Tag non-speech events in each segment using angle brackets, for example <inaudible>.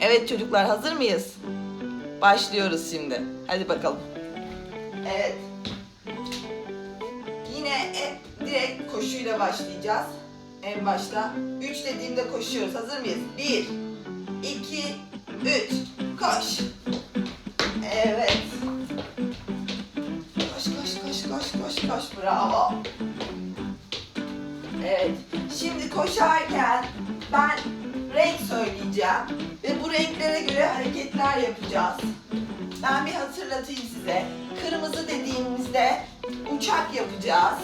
Evet çocuklar hazır mıyız? Başlıyoruz şimdi. Hadi bakalım. Evet. Yine direkt koşuyla başlayacağız. En başta. 3 dediğimde koşuyoruz. Hazır mıyız? 1, 2, 3. Koş. Evet. Koş koş koş koş koş koş. Bravo. Evet. Şimdi koşarken ben renk söyleyeceğim. Ve bu renklere göre hareketler yapacağız. Ben bir hatırlatayım size. Kırmızı dediğimizde uçak yapacağız.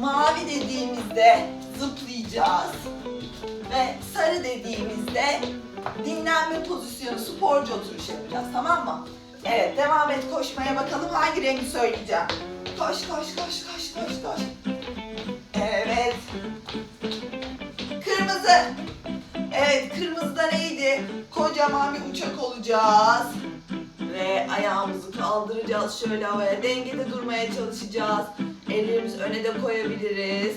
Mavi dediğimizde zıplayacağız. Ve sarı dediğimizde dinlenme pozisyonu, sporcu oturuş yapacağız. Tamam mı? Evet, devam et koşmaya bakalım hangi rengi söyleyeceğim. Koş, koş, koş, koş, koş, koş. Evet. Kırmızı. Evet, kırmızıda neydi? Kocaman bir uçak olacağız. Ve ayağımızı kaldıracağız şöyle havaya. Dengede durmaya çalışacağız. Ellerimizi öne de koyabiliriz.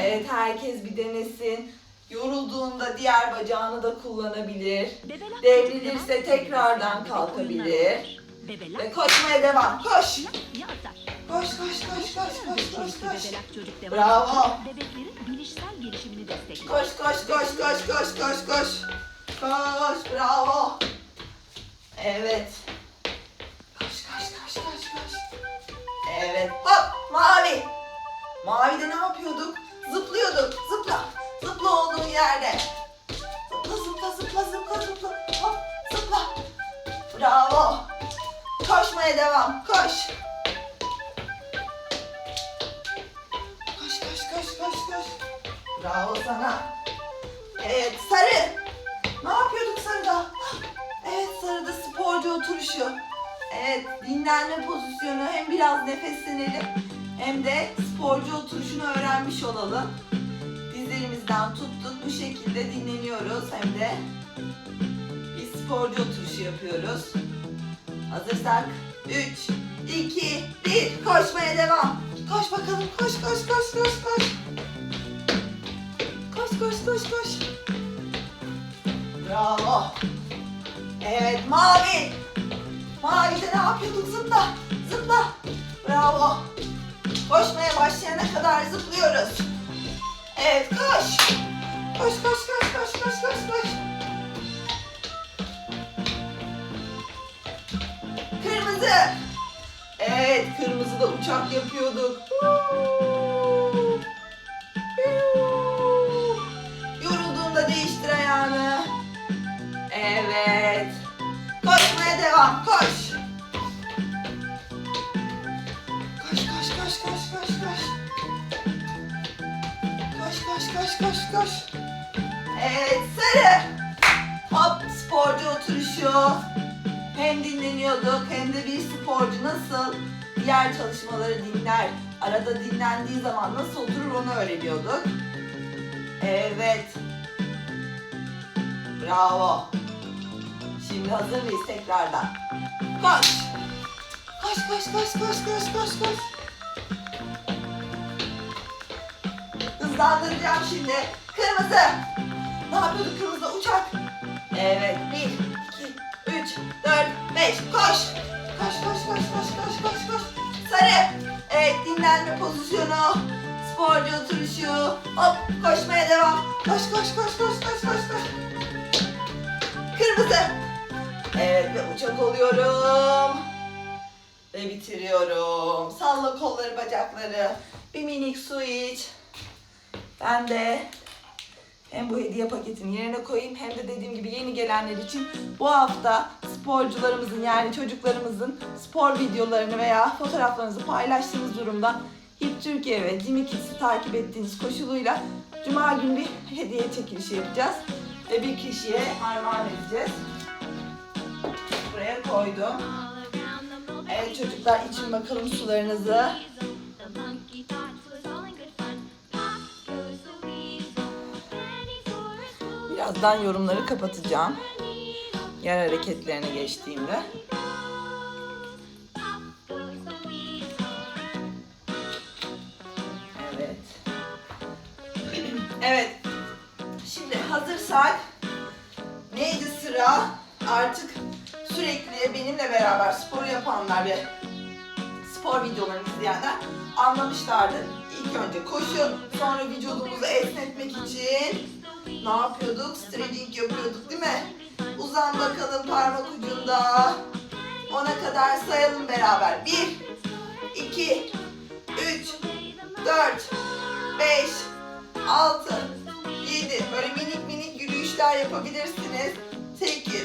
Evet, herkes bir denesin. Yorulduğunda diğer bacağını da kullanabilir. Devrilirse tekrardan kalkabilir. Ve koşmaya devam. Koş. Koş, koş, koş, koş, koş, koş, koş. Bebelak çocuk devam Bravo. Bebeklerin bilişsel gelişimini destekler. Koş koş koş koş koş koş koş. Koş bravo. Evet. Koş koş koş koş koş. Evet hop mavi. Mavide ne yapıyorduk? Zıplıyorduk. Zıpla. Zıpla olduğun yerde. Zıpla zıpla zıpla zıpla zıpla. Hop zıpla. Bravo. Koşmaya devam. Koş Bravo sana. Evet sarı. Ne yapıyorduk sarıda? Evet sarıda sporcu oturuşu. Evet dinlenme pozisyonu hem biraz nefeslenelim hem de sporcu oturuşunu öğrenmiş olalım. Dizlerimizden tuttuk bu şekilde dinleniyoruz hem de bir sporcu oturuşu yapıyoruz. Hazırsak 3, 2, 1 koşmaya devam. Koş bakalım koş koş koş koş koş. Koş koş koş. Bravo. Evet mavi. Mavide ne yapıyorduk? Zıpla. Zıpla. Bravo. Koşmaya başlayana kadar zıplıyoruz. Evet koş. Koş koş koş koş koş koş koş. Kırmızı. Evet kırmızıda uçak yapıyorduk. Huu. Devam. Koş. Koş koş koş koş koş koş. Koş koş koş koş koş. Evet sarı. Hop sporcu oturuşu. Hem dinleniyorduk hem de bir sporcu nasıl diğer çalışmaları dinler. Arada dinlendiği zaman nasıl oturur onu öğreniyorduk. Evet. Bravo. Şimdi hazır mıyız tekrardan? Koş. Koş koş koş koş koş koş koş. Hızlandıracağım şimdi. Kırmızı. Ne yapıyorduk kırmızı uçak? Evet. Bir, iki, üç, dört, beş. Koş. Koş koş koş koş koş koş koş. Sarı. Evet dinlenme pozisyonu. Sporcu oturuşu. Hop koşmaya devam. Koş koş koş koş koş koş koş. Kırmızı. Evet ve uçak oluyorum. Ve bitiriyorum. Salla kolları bacakları. Bir minik su iç. Ben de hem bu hediye paketini yerine koyayım hem de dediğim gibi yeni gelenler için bu hafta sporcularımızın yani çocuklarımızın spor videolarını veya fotoğraflarınızı paylaştığınız durumda HIP Türkiye ve Jimmy Kids'i takip ettiğiniz koşuluyla Cuma günü bir hediye çekilişi yapacağız. Ve bir kişiye armağan edeceğiz. Buraya koydum. Evet çocuklar için bakalım sularınızı. Birazdan yorumları kapatacağım. Yer hareketlerine geçtiğimde. Evet. <clears throat> Evet. Şimdi hazırsak neydi sonra artık sürekli benimle beraber spor yapanlar ve spor videolarını izleyenler anlamışlardır. İlk önce koşun, sonra vücudumuzu esnetmek için ne yapıyorduk? Stretching yapıyorduk değil mi? Uzan bakalım parmak ucunda. Ona kadar sayalım beraber. 1, 2, 3, 4, 5, 6, 7. Böyle minik minik yürüyüşler yapabilirsiniz. 8,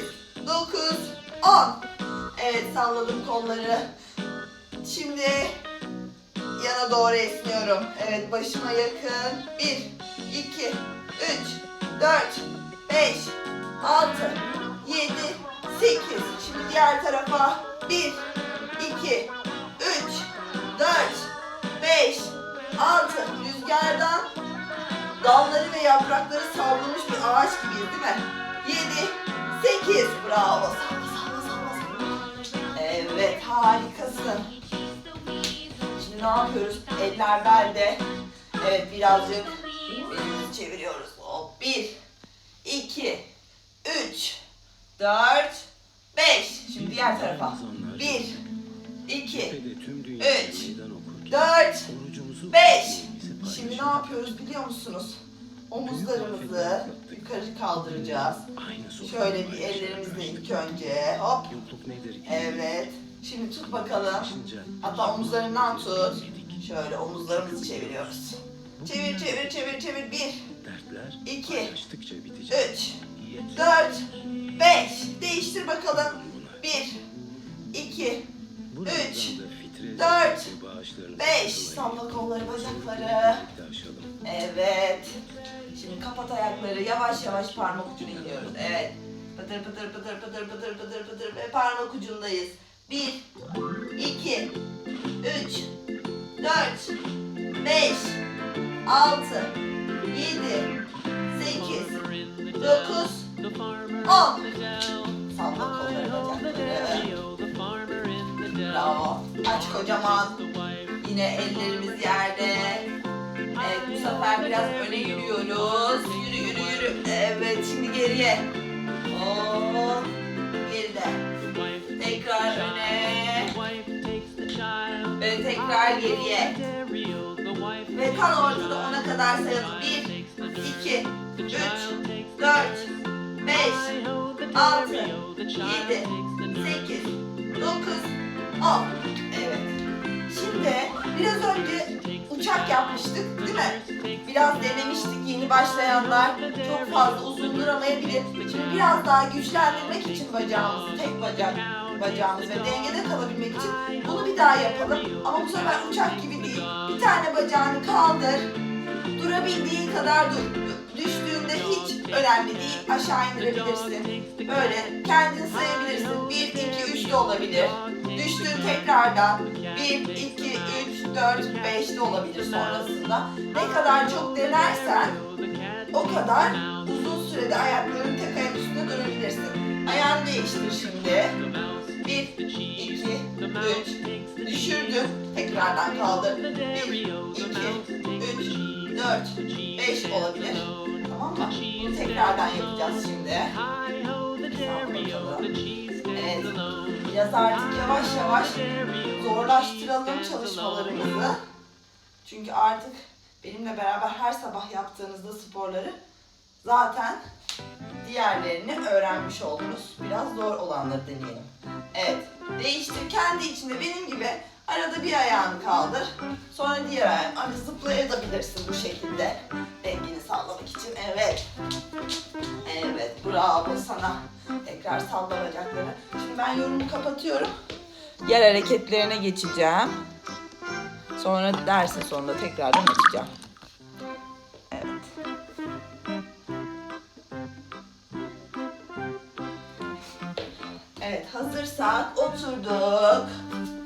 9, 10. Evet salladım kolları. Şimdi yana doğru esniyorum. Evet başıma yakın. 1, 2, 3, 4, 5, 6, 7, 8. Şimdi diğer tarafa. 1, 2, 3, 4, 5, 6. Rüzgardan dalları ve yaprakları savrulmuş bir ağaç gibiyiz değil mi? 7, 8. Bravo. Ne yapıyoruz? Eller belde. Evet birazcık elimizi çeviriyoruz. Hop. 1, 2, 3, 4, 5. Şimdi diğer tarafa. 1, 2, 3, 4, 5. Şimdi ne yapıyoruz biliyor musunuz? Omuzlarımızı yukarı kaldıracağız. Şöyle bir ellerimizle ilk önce. Hop. Evet. Şimdi tut bakalım. Hatta omuzlarından tut. Şöyle omuzlarımızı çeviriyoruz. Çevir çevir çevir çevir. Bir, iki, üç, dört, beş. Değiştir bakalım. Bir, iki, üç, dört, beş. Salla kolları bacakları. Evet. Şimdi kapat ayakları. Yavaş yavaş parmak ucuna iniyoruz. Evet. Pıtır pıtır pıtır pıtır pıtır pıtır pıtır ve parmak ucundayız. Bir, iki, üç, dört, beş, altı, yedi, sekiz, dokuz, on. Salla kolları bacakları. Bravo. Aç kocaman. Yine ellerimiz yerde. Evet bu sefer biraz öne yürüyoruz. Yürü yürü yürü. Evet şimdi geriye. Hop. Geride. Tekrar öne. Ve tekrar geriye. Ve kan ortada ona kadar sayalım. 1, 2, 3, 4, 5, 6, 7, 8, 9, 10. Evet. Şimdi biraz önce uçak yapmıştık değil mi? Biraz denemiştik yeni başlayanlar çok fazla uzun duramayabilir. Şimdi biraz daha güçlendirmek için bacağımızı, tek bacak bacağımız ve dengede kalabilmek için bunu bir daha yapalım. Ama bu sefer uçak gibi değil. Bir tane bacağını kaldır. Durabildiğin kadar dur. Düştüğünde hiç önemli değil. Aşağı indirebilirsin. Böyle kendin sayabilirsin. 1, 2, 3 de olabilir. Düştün tekrardan 1, 2, 3, 4, 5 de olabilir sonrasında. Ne kadar çok denersen o kadar uzun sürede ayakların tek ayak üstünde durabilirsin. Ayağını değiştir şimdi. 1, 2, 3, düşürdün. Tekrardan kaldır. 1, 2, 3, 4, 5 olabilir. Tamam mı? Bunu tekrardan yapacağız şimdi. Evet. Biraz artık yavaş yavaş zorlaştıralım çalışmalarımızı. Çünkü artık benimle beraber her sabah yaptığınızda sporları zaten diğerlerini öğrenmiş oldunuz. Biraz zor olanları deneyelim. Evet. Değiştir. Kendi içinde benim gibi arada bir ayağını kaldır. Sonra diğer ayağını. Hani zıplayabilirsin bu şekilde. Dengeni sağlamak için. Evet. Evet. Bravo sana. Tekrar salla bacakları. Şimdi ben yorumu kapatıyorum. Yer hareketlerine geçeceğim. Sonra dersin sonunda tekrardan açacağım. Evet. Evet hazırsak oturduk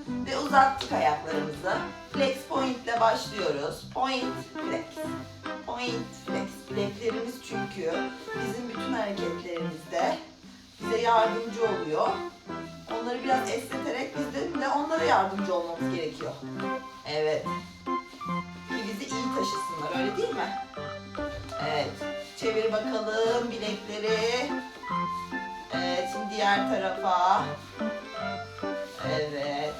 ve uzattık ayaklarımızı. Flex point ile başlıyoruz. Point flex. Point flex. Bileklerimiz çünkü bizim bütün hareketlerimizde bize yardımcı oluyor. Onları biraz esneterek biz de onlara yardımcı olmamız gerekiyor. Evet. Ki bizi iyi taşısınlar öyle değil mi? Evet. Çevir bakalım bilekleri. Evet. diğer tarafa. Evet.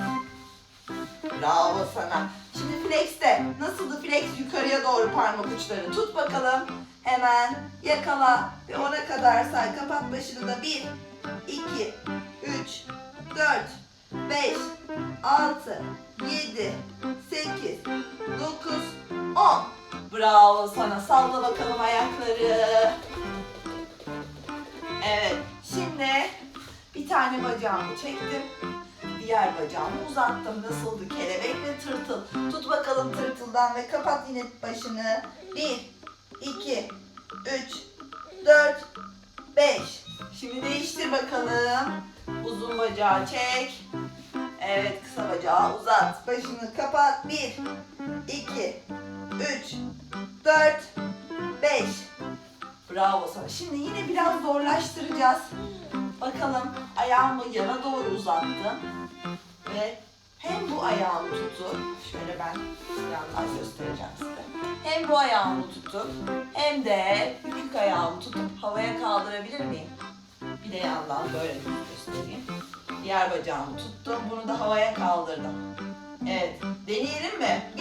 Bravo sana. Şimdi flex'te nasıldı flex yukarıya doğru parmak uçları tut bakalım. Hemen yakala ve ona kadar say. Kapat başını da 1, 2, 3, 4, 5, 6, 7, 8, 9, 10. Bravo sana. Salla bakalım ayakları. Evet. Şimdi bir tane bacağımı çektim. Diğer bacağımı uzattım. Nasıldı kelebek ve tırtıl. Tut bakalım tırtıldan ve kapat yine başını. 1, 2, 3, 4, 5. Şimdi değiştir bakalım. Uzun bacağı çek. Evet kısa bacağı uzat. Başını kapat. 1, 2, 3, 4, 5. Bravo sana. Şimdi yine biraz zorlaştıracağız. Bakalım ayağımı yana doğru uzattım. Ve hem bu ayağımı tutup, şöyle ben yandan göstereceğim size. Hem bu ayağımı tutup hem de bükük ayağımı tutup havaya kaldırabilir miyim? Bir de yandan böyle göstereyim. Diğer bacağımı tuttum. Bunu da havaya kaldırdım. Evet. Deneyelim mi?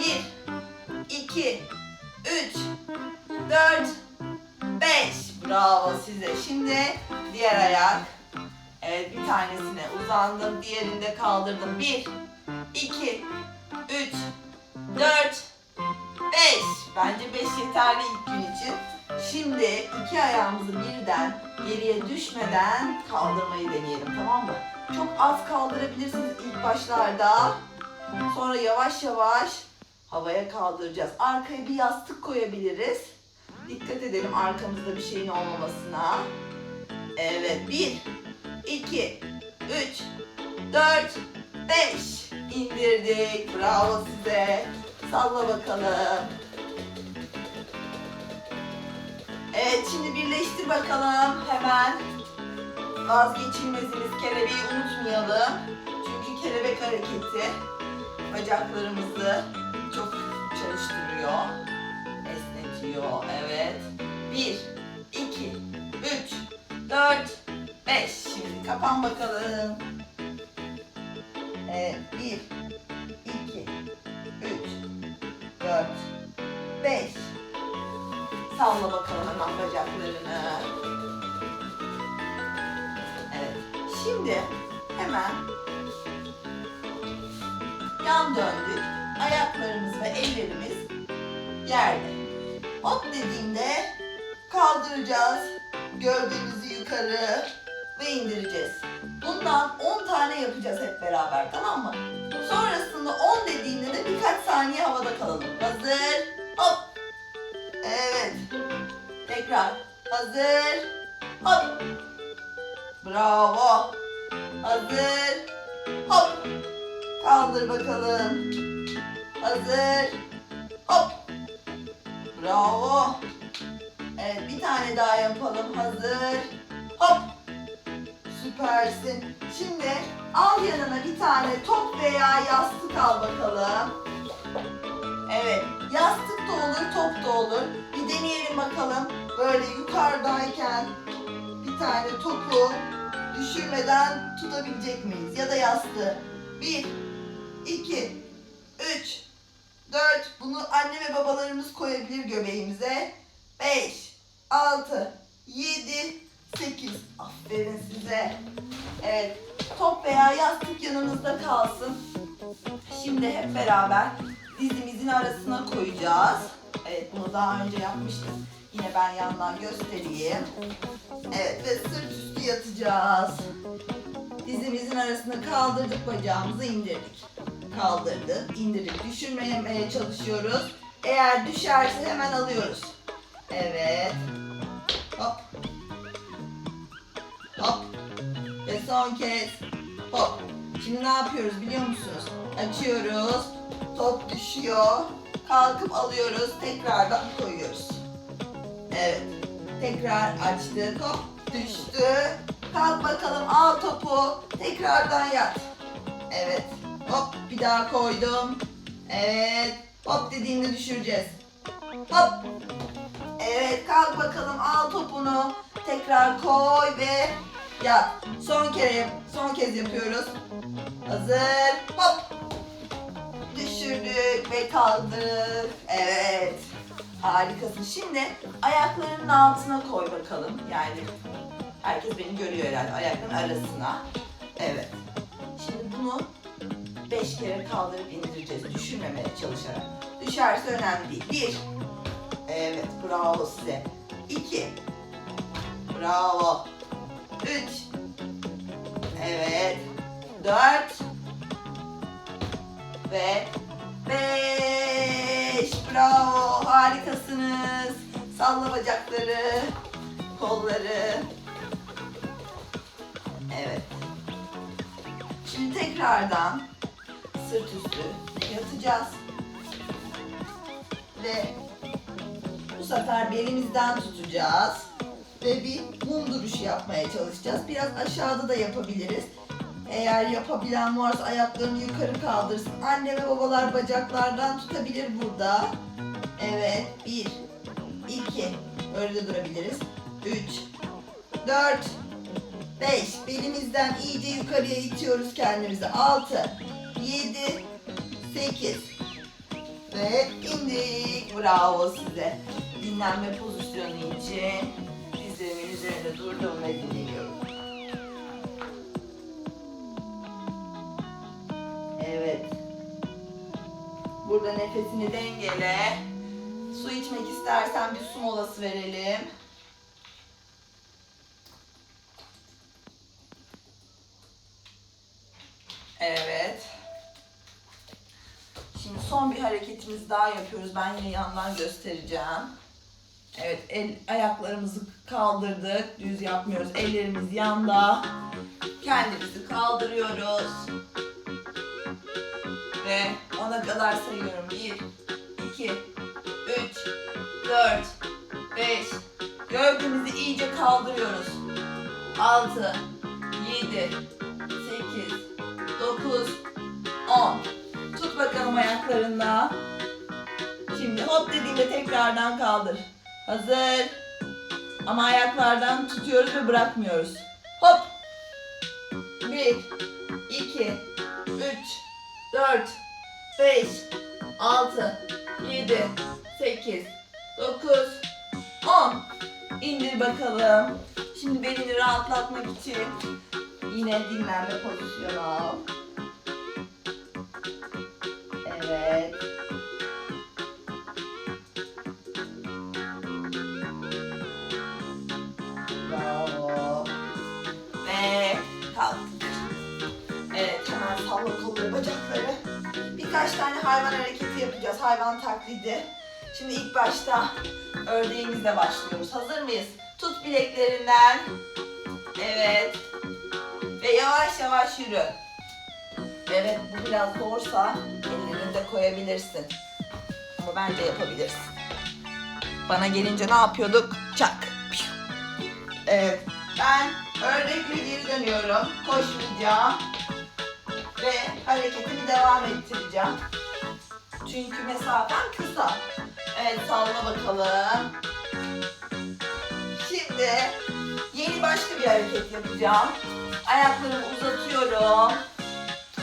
1, 2, 3, 4, 5. Bravo size. Şimdi diğer ayak. Evet bir tanesine uzandım. Diğerini de kaldırdım. 1, 2, 3, 4, 5. Bence 5 yeterli ilk gün için. Şimdi iki ayağımızı birden geriye düşmeden kaldırmayı deneyelim tamam mı? Çok az kaldırabilirsiniz ilk başlarda. Sonra yavaş yavaş havaya kaldıracağız. Arkaya bir yastık koyabiliriz. Dikkat edelim arkamızda bir şeyin olmamasına. Evet. 1, 2, 3, 4, 5. İndirdik. Bravo size. Salla bakalım. Evet şimdi birleştir bakalım hemen. Vazgeçilmezimiz kelebeği unutmayalım. Çünkü kelebek hareketi bacaklarımızı çok çalıştırıyor. Esnetiyor. Evet. 1, 2, 3, 4, 5. Şimdi kapan bakalım. Evet. 1, 2, 3, 4, 5. Salla bakalım hemen bacaklarını. Evet. Şimdi hemen yan döndük. Ayaklarımız ve ellerimiz yerde. Hop dediğimde kaldıracağız. Gövdemizi yukarı ve indireceğiz. Bundan 10 tane yapacağız hep beraber tamam mı? Sonrasında 10 dediğimde de birkaç saniye havada kalalım. Hazır. Hop. Evet. Tekrar. Hazır. Hop. Bravo. Hazır. Hop. Kaldır bakalım. Hazır. Hop. Bravo. Evet bir tane daha yapalım. Hazır. Hop. Süpersin. Şimdi al yanına bir tane top veya yastık al bakalım. Evet. Yastık da olur, top da olur. Bir deneyelim bakalım. Böyle yukarıdayken bir tane topu düşürmeden tutabilecek miyiz? Ya da yastığı. Bir, iki, üç, dört. Bunu anne ve babalarımız koyabilir göbeğimize. Beş, altı, yedi, sekiz. Aferin size. Evet. Top veya yastık yanınızda kalsın. Şimdi hep beraber dizimizin arasına koyacağız. Evet bunu daha önce yapmıştım. Yine ben yandan göstereyim. Evet ve sırt üstü yatacağız. Dizimizin arasına kaldırdık bacağımızı indirdik. Kaldırdık, indirdik. Düşürmemeye çalışıyoruz. Eğer düşerse hemen alıyoruz. Evet. Hop. Hop. Ve son kez. Hop. Şimdi ne yapıyoruz biliyor musunuz? Açıyoruz. Top düşüyor. Kalkıp alıyoruz. Tekrardan koyuyoruz. Evet. Tekrar açtık. Hop düştü. Kalk bakalım al topu. Tekrardan yat. Evet. Hop bir daha koydum. Evet. Hop dediğinde düşüreceğiz. Hop. Evet kalk bakalım al topunu. Tekrar koy ve Yat. Son kere, son kez yapıyoruz. Hazır. Hop. Düşürdük ve kaldırdık. Evet. Harikasın. Şimdi ayaklarının altına koy bakalım. Yani herkes beni görüyor herhalde. Ayakların arasına. Evet. Şimdi bunu beş kere kaldırıp indireceğiz. Düşürmemeye çalışarak. Düşerse önemli değil. Bir. Evet. Bravo size. İki. Bravo. Üç. Evet. Dört. Ve beş. Bravo. Harikasınız. Salla bacakları. Kolları. Evet. Şimdi tekrardan sırt üstü yatacağız. Ve bu sefer belimizden tutacağız. Ve bir mum duruşu yapmaya çalışacağız. Biraz aşağıda da yapabiliriz. Eğer yapabilen varsa ayaklarını yukarı kaldırsın. Anne ve babalar bacaklardan tutabilir burada. Evet. Bir, iki. Öyle de durabiliriz. Üç, dört, beş. Belimizden iyice yukarıya itiyoruz kendimizi. Altı, yedi, sekiz. Ve indik. Bravo size. Dinlenme pozisyonu için dizlerimin üzerinde durdum ve dinleniyorum. Evet. Burada nefesini dengele. Su içmek istersen bir su molası verelim. Evet. Şimdi son bir hareketimiz daha yapıyoruz. Ben yine yandan göstereceğim. Evet, el ayaklarımızı kaldırdık. Düz yapmıyoruz. Ellerimiz yanda. Kendimizi kaldırıyoruz. Ve ona kadar sayıyorum. 1 2 3 4 5 Gövdemizi iyice kaldırıyoruz. 6 7 8 9 10 Tut bakalım ayaklarında. Şimdi hop dediğimde tekrardan kaldır. Hazır. Ama ayaklardan tutuyoruz ve bırakmıyoruz. Hop. 1 2 3 4 5 6 7 8 9 10 İndir bakalım. Şimdi belini rahatlatmak için yine dinlenme pozisyonu. Evet. Bravo. Ve kalktık. Evet hemen salla kolları bacakları. Birkaç tane hayvan hareketi yapacağız. Hayvan taklidi. Şimdi ilk başta ördeğimizle başlıyoruz. Hazır mıyız? Tut bileklerinden. Evet. Ve yavaş yavaş yürü. Evet bu biraz zorsa ellerini de koyabilirsin. Ama bence yapabilirsin. Bana gelince ne yapıyorduk? Çak. Evet. Ben ördekle geri dönüyorum. Koşmayacağım. Ve hareketimi devam ettireceğim. Çünkü mesafem kısa. Evet salla bakalım. Şimdi yeni başka bir hareket yapacağım. Ayaklarımı uzatıyorum.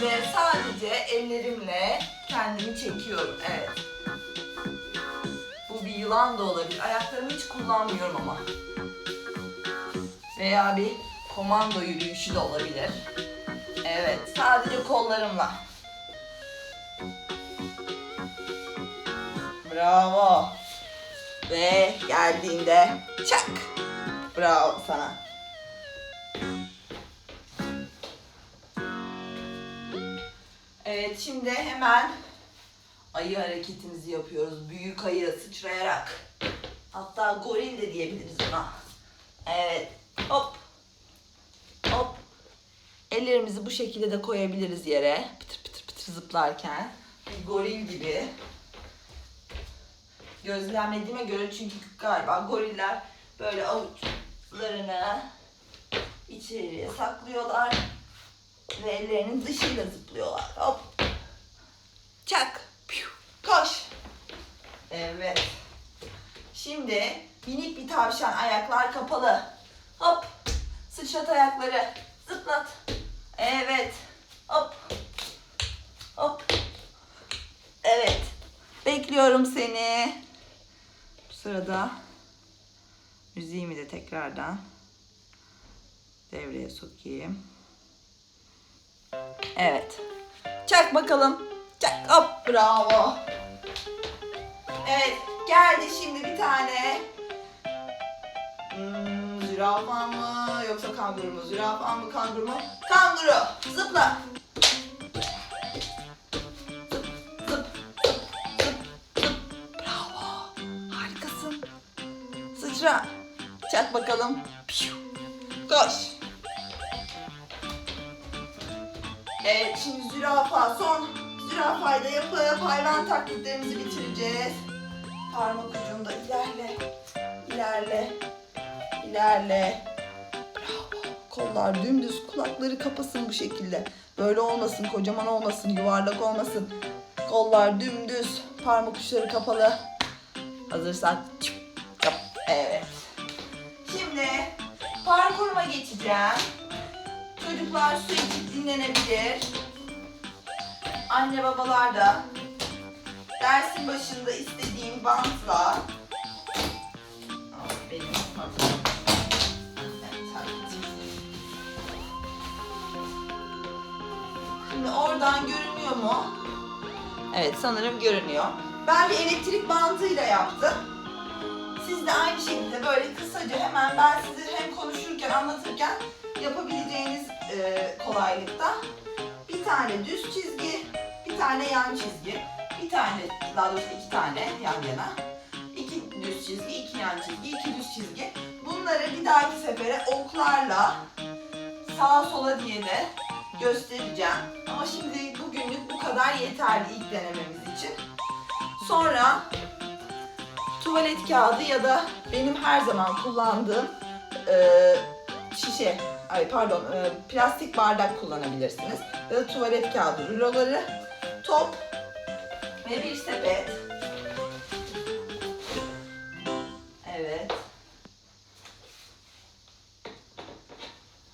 Ve sadece ellerimle kendimi çekiyorum. Evet. Bu bir yılan da olabilir. Ayaklarımı hiç kullanmıyorum ama. Veya bir komando yürüyüşü de olabilir. Evet. Sadece kollarımla. Bravo. Ve geldiğinde çak. Bravo sana. Evet şimdi hemen ayı hareketimizi yapıyoruz. Büyük ayı sıçrayarak. Hatta goril de diyebiliriz buna. Evet. Hop. Hop. Ellerimizi bu şekilde de koyabiliriz yere. Pıtır pıtır pıtır zıplarken. Bir goril gibi. Gözlemlediğime göre çünkü galiba goriller böyle avuçlarını içeriye saklıyorlar ve ellerinin dışıyla zıplıyorlar. Hop. Çak. Piu. Koş. Evet. Şimdi minik bir tavşan ayaklar kapalı. Hop. Sıçrat ayakları. Zıplat. Evet. Hop. Hop. Evet. Bekliyorum seni. Bu sırada müziğimi de tekrardan devreye sokayım. Evet. Çak bakalım. Çak. Hop. Bravo. Evet. Geldi şimdi bir tane. Hmm, zürafa mı yoksa kanguru mu? Zürafa mı kanguru mu? Kanguru. Zıpla. Sıçra. Çak bakalım. Koş. Evet şimdi zürafa son zürafayı da yapıp hayvan taklitlerimizi bitireceğiz. Parmak ucunda ilerle. ilerle, ilerle. Kollar dümdüz kulakları kapasın bu şekilde. Böyle olmasın kocaman olmasın yuvarlak olmasın. Kollar dümdüz parmak uçları kapalı. Hazırsak. Evet. Şimdi parkuruma geçeceğim. Çocuklar su içip dinlenebilir. Anne babalar da dersin başında istediğim bantla. Şimdi oradan görünüyor mu? Evet sanırım görünüyor. Ben bir elektrik bantıyla yaptım. Siz de aynı şekilde böyle kısaca hemen ben size hem konuşurken anlatırken yapabileceğiniz e, kolaylıkta bir tane düz çizgi, bir tane yan çizgi, bir tane daha doğrusu iki tane yan yana, iki düz çizgi, iki yan çizgi, iki düz çizgi. Bunları bir dahaki sefere oklarla sağa sola diye de göstereceğim. Ama şimdi bugünlük bu kadar yeterli ilk denememiz için. Sonra tuvalet kağıdı ya da benim her zaman kullandığım e, şişe, ay pardon e, plastik bardak kullanabilirsiniz. Ya da tuvalet kağıdı ruloları, top ve bir sepet. Evet.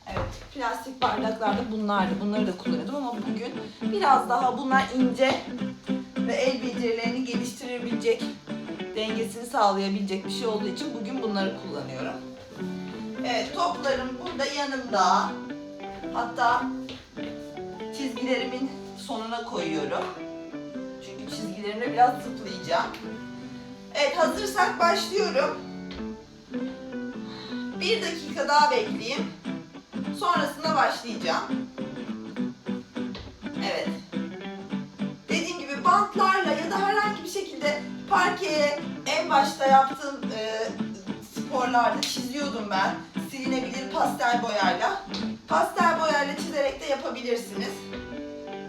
Evet, plastik bardaklarda bunlardı. Bunları da kullanıyordum ama bugün biraz daha bunlar ince ve el becerilerini geliştirebilecek, dengesini sağlayabilecek bir şey olduğu için bugün bunları kullanıyorum. Evet, toplarım burada yanımda. Hatta çizgilerimin sonuna koyuyorum. Çünkü çizgilerimle biraz zıplayacağım. Evet, hazırsak başlıyorum. Bir dakika daha bekleyeyim. Sonrasında başlayacağım. Evet. Dediğim gibi bantlarla ya da herhangi bir şekilde parkeye en başta yaptığım e, sporlarda çiziyordum ben. Silinebilir pastel boyayla. Pastel boyayla çizerek de yapabilirsiniz.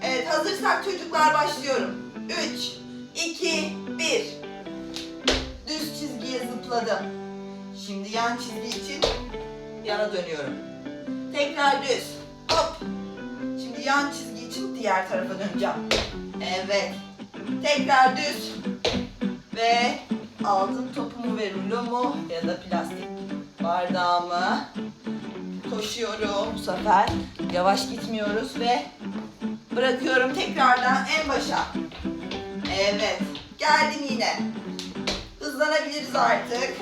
Evet hazırsak çocuklar başlıyorum. 3, 2, 1. Düz çizgiye zıpladım. Şimdi yan çizgi için yana dönüyorum. Tekrar düz. Hop. Şimdi yan çizgi için diğer tarafa döneceğim. Evet. Tekrar düz. Ve aldım topumu ve rulomu ya da plastik bardağımı. Koşuyorum bu sefer. Yavaş gitmiyoruz ve bırakıyorum tekrardan en başa. Evet. Geldim yine. Hızlanabiliriz artık.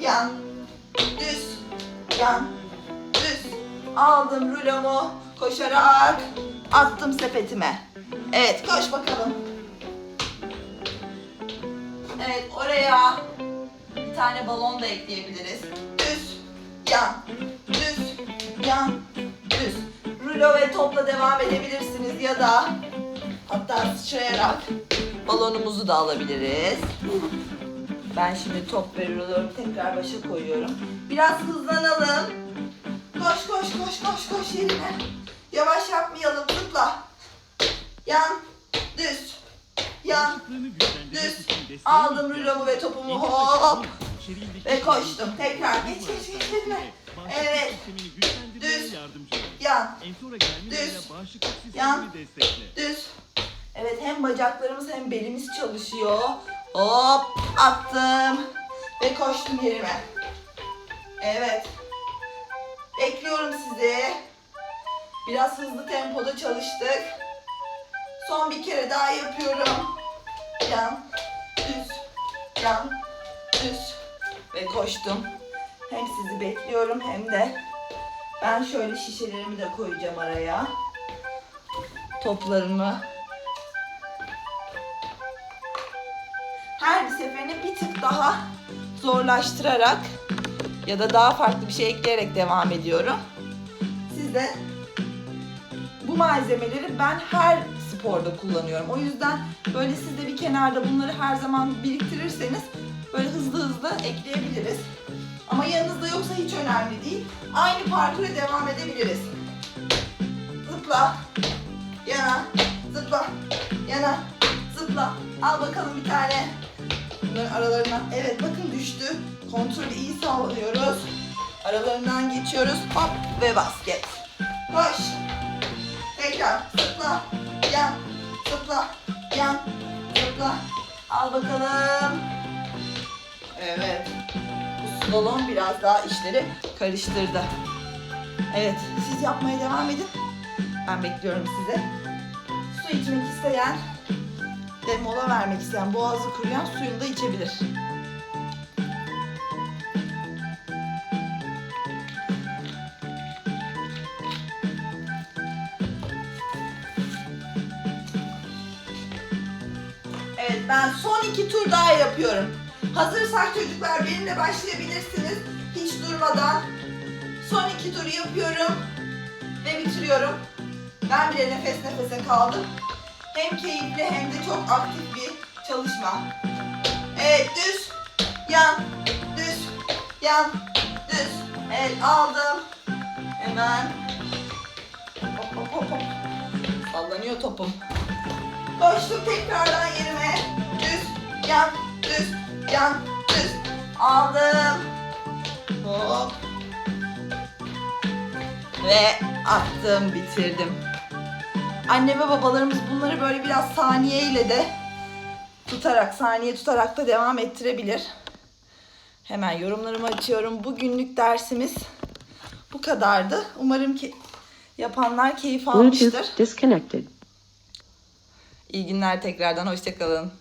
Yan. Düz. Yan. Düz. Aldım rulomu. Koşarak attım sepetime. Evet koş bakalım. Evet oraya bir tane balon da ekleyebiliriz. Düz, yan, düz, yan, düz. Rulo ve topla devam edebilirsiniz ya da hatta sıçrayarak balonumuzu da alabiliriz. Ben şimdi top ve rulomu tekrar başa koyuyorum. Biraz hızlanalım. Koş koş koş koş koş yerine. Yavaş yapmayalım zıpla. Yan, düz, yan, düz. Aldım rulomu ve topumu hop. Ve koştum. Tekrar geç geç geç yerine. Evet. Düz. Yan. Düz. Yan. Düz. Evet hem bacaklarımız hem belimiz çalışıyor. Hop attım. Ve koştum yerime. Evet. Bekliyorum sizi. Biraz hızlı tempoda çalıştık. Son bir kere daha yapıyorum. Yan, düz, yan, düz ve koştum. Hem sizi bekliyorum hem de ben şöyle şişelerimi de koyacağım araya. Toplarımı. Her bir seferini bir tık daha zorlaştırarak ya da daha farklı bir şey ekleyerek devam ediyorum. Siz de bu malzemeleri ben her sporda kullanıyorum. O yüzden böyle siz de bir kenarda bunları her zaman biriktirirseniz böyle hızlı hızlı ekleyebiliriz. Ama yanınızda yoksa hiç önemli değil. Aynı parkura devam edebiliriz. Zıpla, yana, zıpla, yana, zıpla. Al bakalım bir tane. Bunların aralarından, evet bakın düştü. Kontrolü iyi sağlıyoruz. Aralarından geçiyoruz. Hop ve basket. Koş. Tekrar zıpla, yan, zıpla, yan, zıpla. Al bakalım. Evet. Bu slalom biraz daha işleri karıştırdı. Evet, siz yapmaya devam edin. Ben bekliyorum sizi. Su içmek isteyen ve mola vermek isteyen, boğazı kuruyan suyunu da içebilir. Son iki tur daha yapıyorum. Hazırsak çocuklar benimle başlayabilirsiniz. Hiç durmadan. Son iki turu yapıyorum. Ve bitiriyorum. Ben bile nefes nefese kaldım. Hem keyifli hem de çok aktif bir çalışma. Evet düz, yan, düz, yan, düz. Evet aldım. Hemen. Hop hop hop hop. Sallanıyor topum. Koştum tekrardan yerime. Yan, düz, yan, düz. Aldım. Hop. Ve attım, bitirdim. Anne ve babalarımız bunları böyle biraz saniye ile de tutarak, saniye tutarak da devam ettirebilir. Hemen yorumlarımı açıyorum. Bugünlük dersimiz bu kadardı. Umarım ki yapanlar keyif almıştır. Bluetooth disconnected. İyi günler tekrardan. Hoşçakalın.